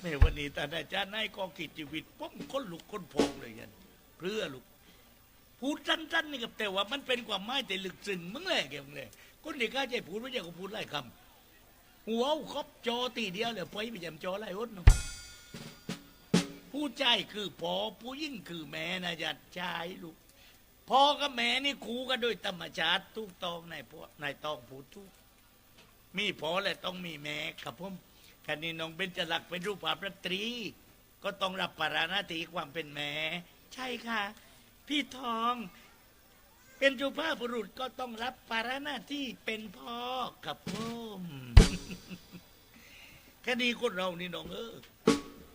แม่วันนี้แต่อาจารย์นายกองกิจชีวิตป้อมคนลุกคนพองเลยกันเพื่อลูกพูดสั้นๆนี่กับแต่ว่ามันเป็นความหมายแต่ลึกซึ้งมึงแหละแกมึงเลยคนเด็กก็ใจพูดไม่ใช่ก็พูดไล่คำหัวครบจอตีเดียวเลยไปไปจำจอไล่อดนะผู้ใจคือพอผู้ยิ่งคือแม่นะจัดชายลูกพ่อกับแม่นี่คู่กันโดยธรรมชาติทุกตองในพ่อนายตองพูดทุกมีพอและต้องมีแม่ครับผม คันนี้น้องเบญจลักเป็นรูปภาพสตรี ก็ต้องรับภาระหน้าที่ความเป็นแม่ใช่ค่ะ พี่ทอง เป็นสุภาพบุรุษก็ต้องรับภาระหน้าที่เป็นพ่อกับผมคดีคนเรานี่น้องเออ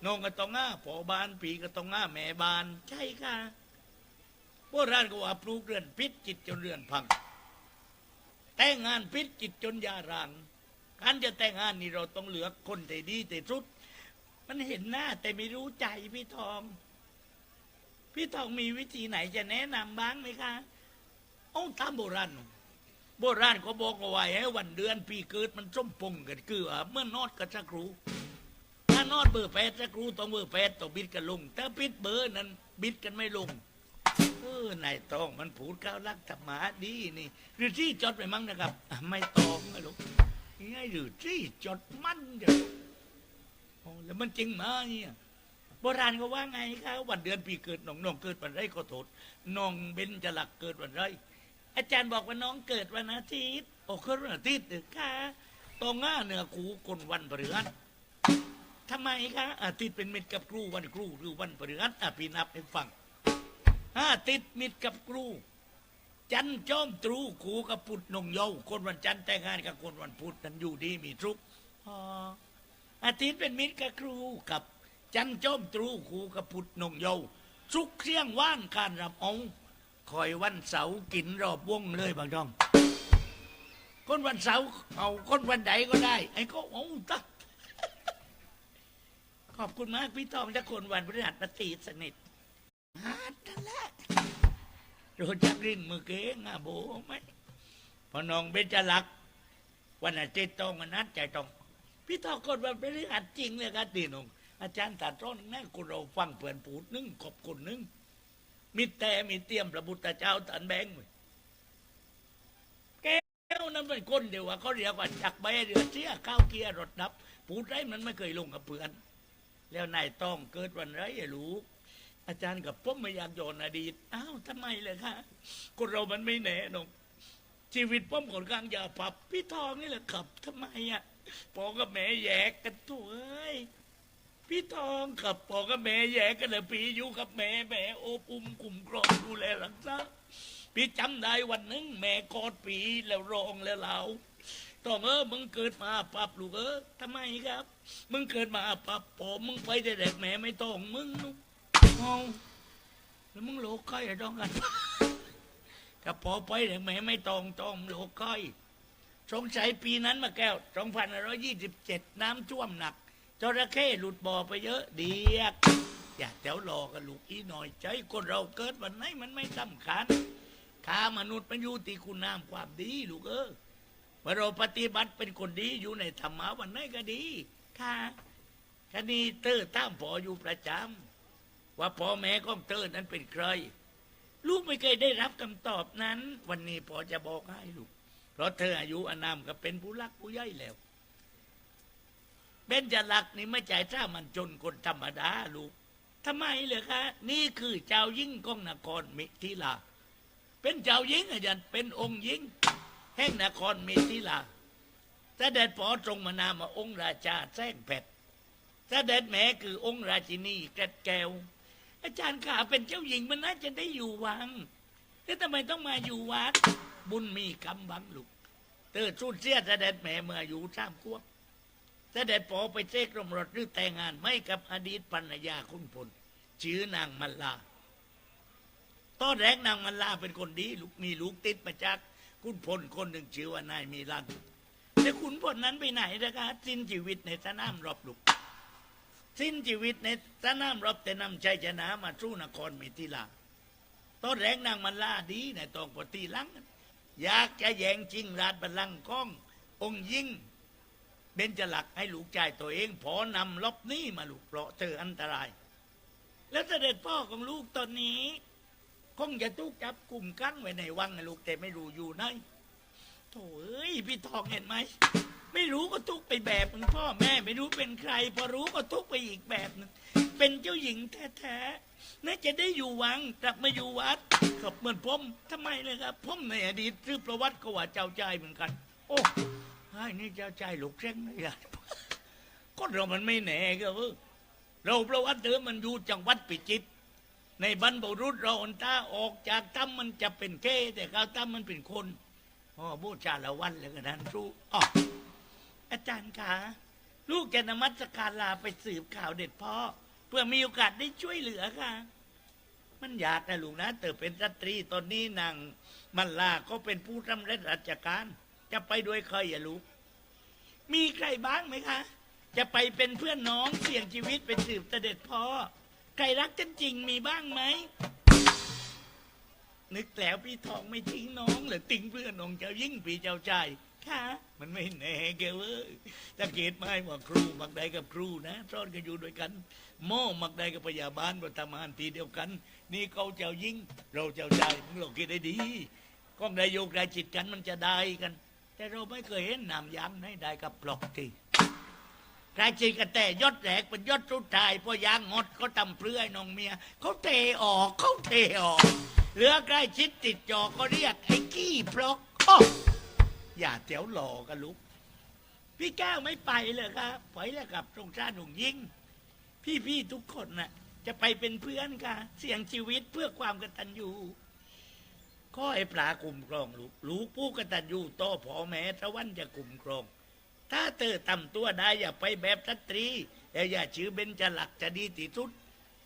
น้องก็ต้องง่าพอบานปีก็ต้องง่าแม่บาน ใช่ค่ะโบราณก็ว่าปลูกเรือนพิษจิตจนเรือนพัง แต่งงานพิษจิตจนยารัง การจะแต่งงานนี่เราต้องเหลือคนแต่ดีแต่สุด มันเห็นหน้าแต่ไม่รู้ใจพี่ทอง พี่ทองมีวิธีไหนจะแนะนำบ้างไหมคะเอาตามโบราณโบราณเขาบอกเอาไว้ให้วันเดือนปีเกิดมันส้มปงกันคือว่าเมื่อนอดกับสักครู ถ้านอดเบอร์แปดสักครูต้องเบอร์แปดต้องบิดกันลง ถ้าปิดเบอร์นั้นบิดกันไม่ลงเออนายตองมันผูดก้าวลักธรรมะดีนี่หรือที่จดไปมั้งนะครับ ไม่ตองนะลูก ง่ายหรือที่จดมันเดี๋ยวแล้วมันจริงมาเนี่ยโบราณเขาว่าไงครับวันเดือนปีเกิดน้องน้องเกิดวันไรก็โทษน้องเบนจะหลักเกิดวันไรอาจารย์บอกว่าน้องเกิดวันอาทิตย์โอ้เกิดวันอาทิตย์เด้อค่ะตองง่าเหนือคูคนวันพฤหัสทำไมคะอาทิตย์เป็นเม็ดกับครูวันครูหรือวันพฤหัสอะพี่นับให้ฟังห้าติดมิตรกับครู จันจอมตรูครูกับพุทธนงเยาคนวันจันทร์แต่งงานกับคนวันพุธนั้นอยู่ดีมีทุกข์อ๋ออาทิตย์เป็นมิตรกับครูกับ จันจอมตรูครูกับพุทธนงเยาสุกเสียงว่านการรับเอาคอยวันเสาร์กินรอบวงเลยบางท่อง คนวันเสาร์เอาคนวันใดก็ได้ ไอ้ก็เอาตะขอบคุณมากพี่ทองจะคนวันพฤหัสมาตีสนิทฮาดนั่นแหละ โดนจับรินมือเก๋งอะโบไหมพอน้องเบญจลักษ์วันอาทิตย์ต้องมานัดใจต้องพี่ทองคนวันเป็นเรื่องจริงเลยครับตีนงอาจารย์ตัดร้อนแน่คุณเราฟังเพื่อนพูดนึงขอบคุณนึงมีแต่มีเตรียมพระบุตรเจ้าตันแบงค์ไว้แก้วนั้นเป็นคนเดียวว่าเขาเรียกว่าจักใบเรือเสียข้าวเกียร์รถดับพูดไรมันไม่เคยลงกับเพื่อน แล้วนายต้องเกิดวันไรอะลูก อาจารย์กับผมไม่อยากโยนอดีตอ้าวทำไมเลยคะคนเรามันไม่แน่นงชีวิตผมคนข้างอย่าปับ พี่ทองนี่แหละครับทำไมอะพอกับแม่แยกกันตัวเอ้ยพี่ทองกับพอกับแม่แยกกันเลยพี่อยู่กับแม่แม่โอบอุ้มกลุ่มกรองดูแลหลังซะพี่จำได้วันหนึงแม่กอดปีแล้วร้องแล้วเราต้องเออมึงเกิดมาปรับลูกเออทำไมครับ มึงเกิดมาปรับผมมึงไปแต่เด็กแม่ไม่ต้องมึงนุ๊ก เอาแล้วมึงโลกไก่ต้องกันกับพอไปถึงแม่ไม่ตองต้องโลกไก่สงสัยปีนั้นมาแก้วสองพันร้อยยี่สิบเจ็ดน้ำท่วมหนักจระเข้หลุดบ่อไปเยอะเดียก อย่าแถวรอกันลูกอีหน่อยใจคนเราเกิดวันไหนมันไม่สำคัญข้ามนุษย์มันอยู่ที่คุณน้ำความดีลูกเออเมื่อเราปฏิบัติเป็นคนดีอยู่ในธรรมะวันไหนก็ดีค่ะคดีเตอร์ตามพออยู่ประจำ ว่าพ่อแม่ของเธอนั้นเป็นใคร ลูกไม่เคยได้รับคำตอบนั้น วันนี้พอจะบอกให้ลูก เพราะเธออายุอนามก็เป็นผู้รักผู้ใหญ่แล้วเบญจลักษณ์นี่ไม่ใจถ้ามันจนคนธรรมดาลูกทำไมเลยคะ นี่คือเจ้ายิ่งกองนครมิถิลา เป็นเจ้ายิ่งอาจารย์เป็นองค์ยิ่ง แห่งนครมิถิลาเสด็จพอตรงมานามาองค์ราชาแท่งแผดเสด็จแม่คือองค์ราชินีแกดแก้ว อาจารย์ขาเป็นเจ้าหญิงมันน่าจะได้อยู่วัง แล้วทำไมต้องมาอยู่วัด บุญมีกำบังลูกเตอสูญเสียเสด็จแม่เมื่ออยู่สามขวบเสด็จพอไปเจ๊กรมรถหรือแต่งงานไม่กับอดีตภรรยาคุณพลชื่อนางมัลลาตอนแรกนางมัลลาเป็นคนดีลูกมีลูกติดมาจากคุณพลคนหนึ่งชื่อว่านายมีรันแต่คุณพลนั้นไปไหนนะคะสิ้นชีวิตในสนามรบลูก สิ้นชีวิตในสนามรบแต่นำชัยชนะมาสู้นครมิถิลาตอนแรกนางมันล่าดีในตองปตีหลังอยากจะแย่งชิงราชบัลลังก์ขององค์ยิ่งเบนจะหลักให้ลูกชายตัวเองพอนำลบหนี้มาลูกเพราะเธออันตราย แล้วเสด็จพ่อของลูกตอนนี้ คงจะถูกจับกลุ่มกั้งไว้ในวังลูกแต่ไม่รู้อยู่ไหนโถ่เอ้ยพี่ทองเห็นไหม ไม่รู้ก็ทุกไปแบบหนึงพ่อแม่ไม่รู้เป็นใคร พอรู้ก็ทุกไปอีกแบบหนึงเป็นเจ้าหญิงแท้ๆน่าจะได้อยู่วังกลับมาอยู่วัดกับเหมือนผมทำไมเลยครับผมในอดีตซื้อประวัติก็ว่าเจ้าใจเหมือนกัน โอ้ไอ้นี่เจ้าใจหลกเร่งไม่ได้ก็เรามันไม่แน่ก็เว้ยเราประวัติเดิมมันอยู่จังหวัดปิจิตรในบรรพบุรุษเราอนตาออกจากถ้ำมันจะเป็นเก้แต่ข้าวถ้ำมันเป็นคนอ๋อบูชาละวันแล้วก็นั้นรู้อ๋อ อาจารย์คะลูกจะนมัสการลาไปสืบข่าวเด็ดพ่อ เพื่อมีโอกาสได้ช่วยเหลือค่ะ มันยากนะลูกนะเติบเป็นสตรีตอนนี้นางมันลาก็เป็นผู้สำเร็จราชการ จะไปด้วยใครอย่าลูก มีใครบ้างไหมคะ จะไปเป็นเพื่อนน้องเสี่ยงชีวิตไปสืบเสด็จพ่อ ใครรักกันจริงมีบ้างไหม นึกแล้วพี่ทองไม่ทิ้งน้องหรือทิ้งเพื่อนน้องเจ้ายิ่งปีเจ้าใจ ค่ะ มันไม่แน่แกเว้ยถ้าเกตไม่ว่าครูมักใดกับครูนะซ่อนกันอยู่ด้วยกันหม้อมักใดกับพยาบาลมาทำงานทีเดียวกัน นี่เขาเจ้ายิ่ง เราเจ้าใจมึงเราคิดได้ดีก้องได้โยกได้จิตกันมันจะได้กัน แต่เราไม่เคยเห็นนามยังให้ได้กับปลอกทีกายจิตกันแต่ยศแหลกเป็นยศสุดท้ายพอยางหมดเขาทำเปลือยน้องเมียเขาเทออกเขาเทออกเหลือใกล้ชิดติดจอก็เรียกไอ้กี้พลอกอ้ อย่าเจียวหล่อกันลูกพี่แก้วไม่ไปเลยครับปล่อยแล้วกับตรงชาติหนุ่งยิ่ง พี่ๆทุกคนน่ะจะไปเป็นเพื่อนกันเสี่ยงชีวิตเพื่อความกตัญญูข้อไอ้ปลากลุ่มครองลูกลูกผู้กตัญญูต่อพอแม่ตะวันจะกลุ่มครอง ถ้าเธอทำตัวได้อย่าไปแบบสตรีแต่อย่าชื่อเบญจะหลักจะดีที่สุด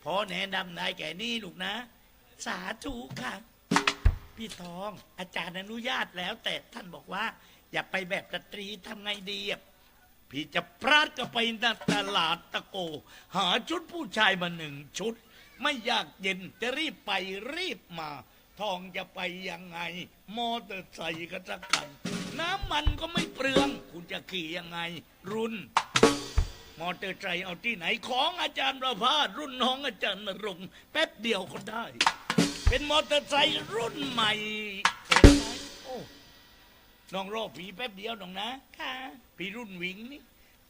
พอแนะนำนายแก่นี่ลูกนะ สาธุค่ะ พี่ทอง อาจารย์อนุญาตแล้ว แต่ท่านบอกว่า อย่าไปแบบสตรีทำไงดีอะพี่จะพลาดก็ไปนตลาดตะโก หาชุดผู้ชายมาหนึ่งชุด ไม่อยากเย็นจะรีบไปรีบมา ทองจะไปยังไง มอเตอร์ไซค์ก็สักคันน้ำมันก็ไม่เปลือง คุณจะขี่ยังไง รุ่น มอเตอร์ไซค์เอาที่ไหนของอาจารย์ประภาสรุ่นน้องอาจารย์นรงค์แป๊บเดียวก็ได้ เป็นมอเตอร์ไซค์รุ่นใหม่เห็นไหมโอ้น้องรอผีแป๊บเดียวน้องนะค่ะผีรุ่นวิงนี่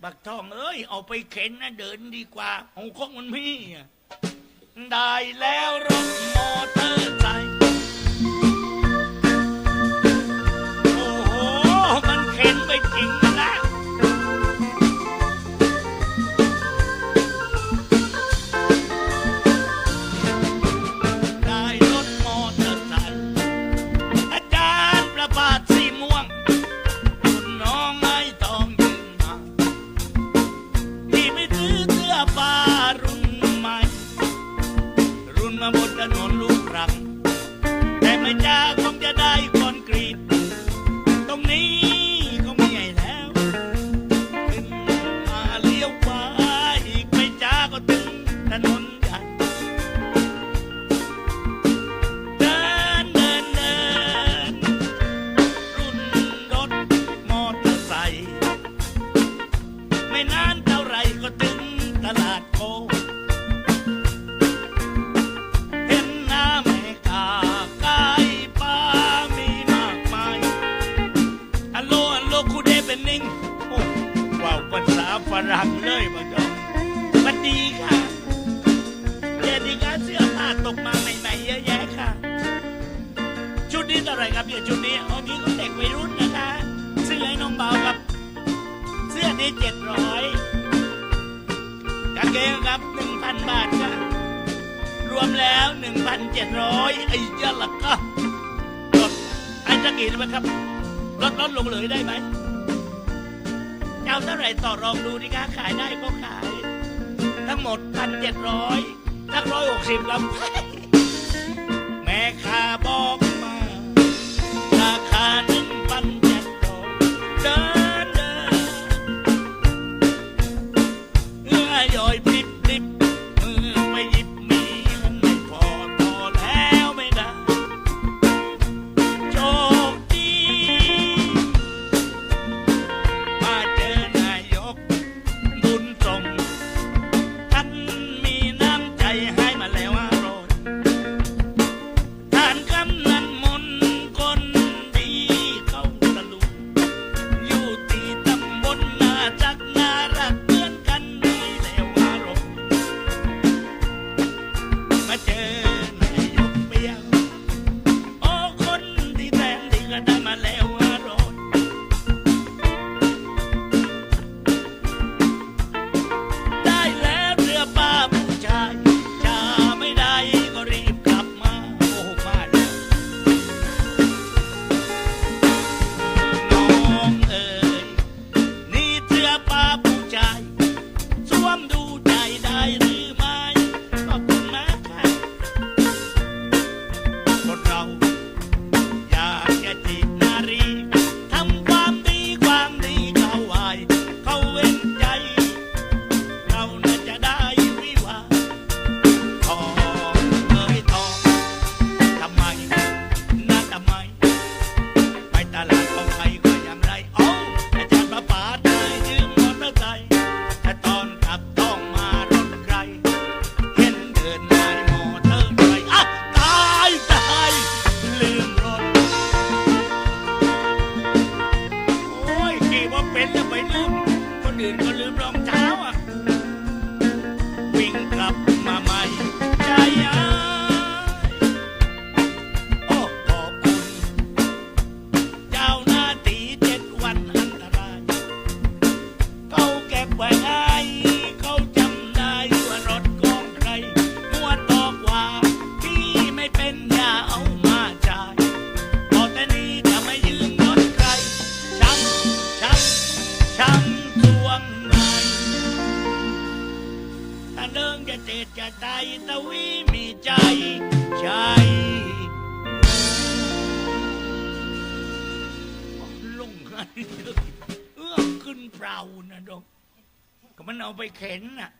บักทองเอ้ย เอาไปเข็นนะเดินดีกว่าเอาของมันมีอะได้แล้วรถมอเตอร์ไซค์ นี้เจ็ดร้อยกางเกงครับหนึ่งพันบาทค่ะรวมแล้วหนึ่งพันเจ็ดร้อยไอ้ยะละก็ลดไอ้จะกี่ได้ไหมครับลดลดลงเลยได้ไหมเจ้าเท่าไหร่ต่อรองดูดิคะขายได้ก็ขาย ทั้งหมดพันเจ็ดร้อยทั้งร้อยหกสิบลำ จะตายตะวีมีใจใจลงกันเอื้อขึ้นเปล่านะดอกก็มันเอาไปเข็นน่ะ